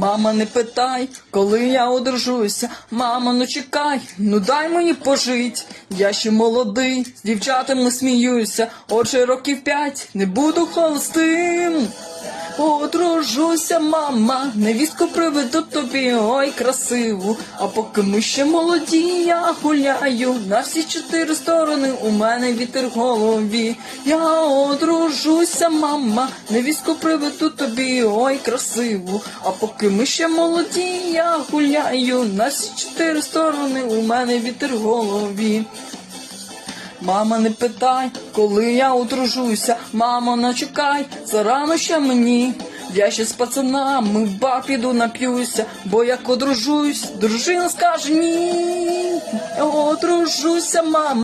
Мама, не питай, коли я одружуся. Мама, ну чекай, ну дай мені пожить. Я ще молодий, з дівчатами сміюся. Отже, років п'ять не буду холостим. Одружуся, мама, невістку приведу тобі, ой, красиву. А поки ми ще молоді, я гуляю на всі чотири сторони. У мене вітер в голові. Я одружуся, мама, невістку приведу тобі, ой, красиву. А поки ми ще молоді, я гуляю на всі чотири сторони. У мене вітер в голові. Мама, не питай, коли я одружуся. Мамо, не чекай, зарано ще мені. Я ще з пацанами в бар піду нап'юся, бо як одружусь, дружина скаже ні. Одружуся, мама.